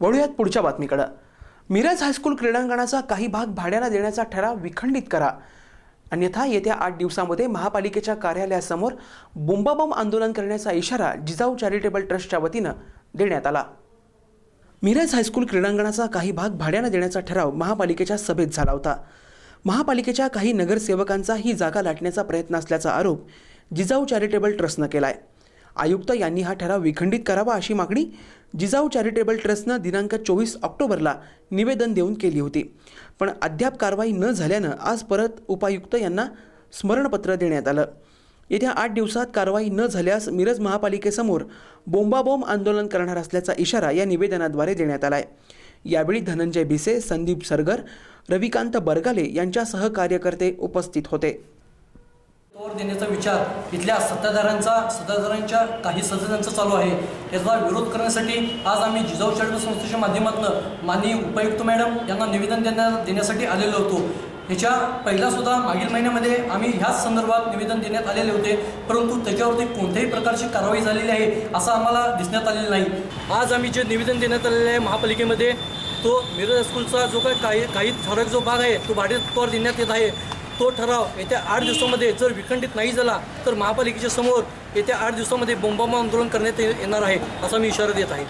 वळूयात पुढच्या बातमीकडं. मिरज हायस्कूल क्रीडांगणाचा काही भाग भाड्याला देण्याचा ठराव विखंडित करा. अन्यथा येत्या आठ दिवसामध्ये महापालिकेच्या कार्यालयासमोर बोंबाबोंब आंदोलन करण्याचा इशारा जिजाऊ चॅरिटेबल ट्रस्टच्या वतीनं देण्यात आला. मिरज हायस्कूल क्रीडांगणाचा काही भाग भाड्यानं देण्याचा ठराव महापालिकेच्या सभेत झाला होता. महापालिकेच्या काही नगरसेवकांचा ही जागा लाटण्याचा प्रयत्न असल्याचा आरोप जिजाऊ चॅरिटेबल ट्रस्टनं केला आहे आयुक्त यांनी हा ठराव विखंडित करावा अशी मागणी जिजाऊ चॅरिटेबल ट्रस्टनं दिनांक चोवीस ऑक्टोबरला निवेदन देऊन केली होती. पण अद्याप कारवाई न झाल्यानं आज परत उपायुक्त यांना स्मरणपत्र देण्यात आलं. येत्या आठ दिवसात कारवाई न झाल्यास मिरज महापालिकेसमोर बोंबाबोंब आंदोलन करणार असल्याचा इशारा या निवेदनाद्वारे देण्यात आला आहे यावेळी धनंजय भिसे संदीप सरगर रविकांत बरगाले यांच्यासह कार्यकर्ते उपस्थित होते. तोर देण्याचा विचार इथल्या सत्ताधाऱ्यांचा सत्ताधाऱ्यांच्या काही सदस्यांचा चालू आहे. याचा विरोध करण्यासाठी आज आम्ही जिजाऊ चॅरिटेबल संस्थेच्या माध्यमातून माननीय उपायुक्त मॅडम यांना निवेदन देण्या देण्यासाठी आलेलो होतो. ह्याच्या पहिलासुद्धा मागील महिन्यामध्ये आम्ही ह्याच संदर्भात निवेदन देण्यात आलेले होते परंतु त्याच्यावरती कोणत्याही प्रकारची कारवाई झालेली आहे असं आम्हाला दिसण्यात आलेलं नाही. आज आम्ही जे निवेदन देण्यात आलेलं आहे महापालिकेमध्ये तो मिरज स्कूलचा जो काही काही काही ठराविक जो भाग आहे तो भाडेतत्वावर देण्यात येत आहे. तो ठराव येत्या आठ दिवसामध्ये जर विखंडित नाही झाला तर महापालिकेच्या समोर येत्या आठ दिवसामध्ये बोंबाबोंब आंदोलन करण्यात येणार आहे असा मी इशारा देत आहे.